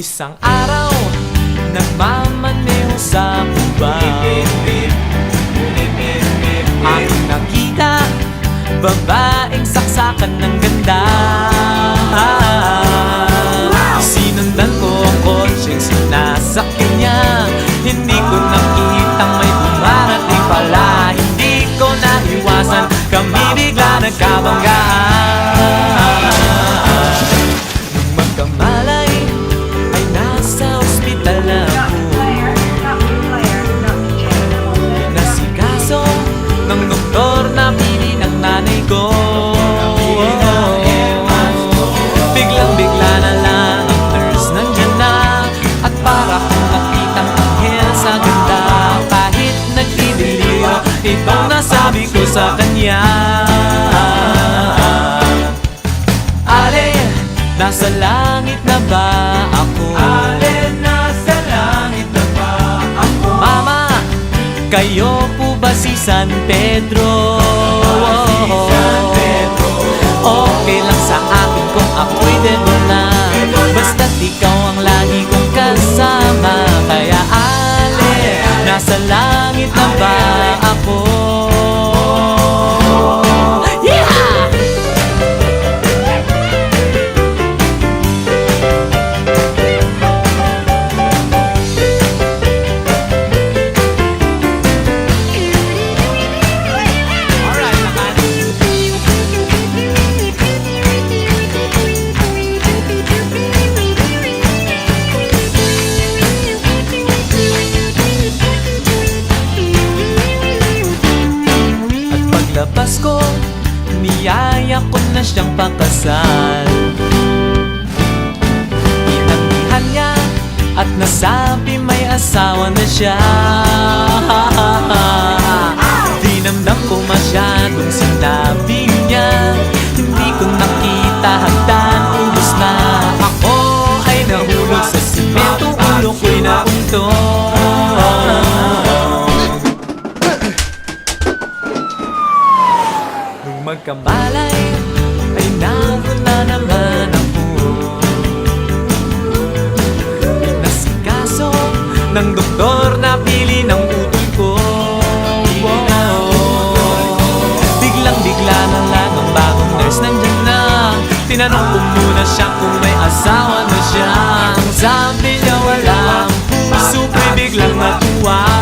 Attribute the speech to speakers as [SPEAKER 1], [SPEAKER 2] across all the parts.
[SPEAKER 1] isang araw Nagmamaneho sa kuba Aking nakita Babaeng saksakan ng ganda. Sinundan ko ang kotseng sinasakyan niya. Hindi ko nakitang may dumarating pala. Hindi ko naiwasan. Kami bigla nagkabanggaan Biglang bigla na lang ang nandyan na At para kong nakitang anghel sa ganda Kahit nagdidiliro, itong nasabi ko sa kanya Ale, nasa langit na ba ako? Ale, nasa langit na ba ako? Mama, kayo po ba si San Pedro? Niyaya ko na siyang pakasal. Inangihan niya at nasabi may asawa na siya Nung magkamalay ay nauna naman ako Pinasikaso ng doktor na pili ng utol ko. Biglang bigla na lang ang bagong nurse nandyan na. Tinanong ko muna siya kung may asawa na siya. Sabi niya puso ko'y biglang natuwa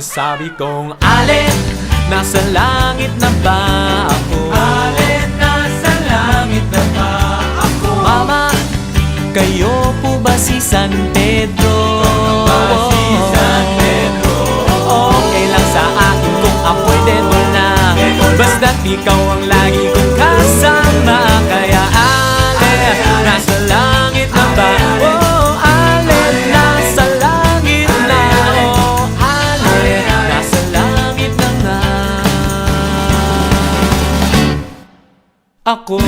[SPEAKER 1] At nasabi kong alin Nasa langit na ba ako? Alin, nasa langit na ba ako? Mama, kayo po ba si San Pedro? Okay lang sa akin kung ako'y devil na Basta't ikaw ang lagi kong kasama Ako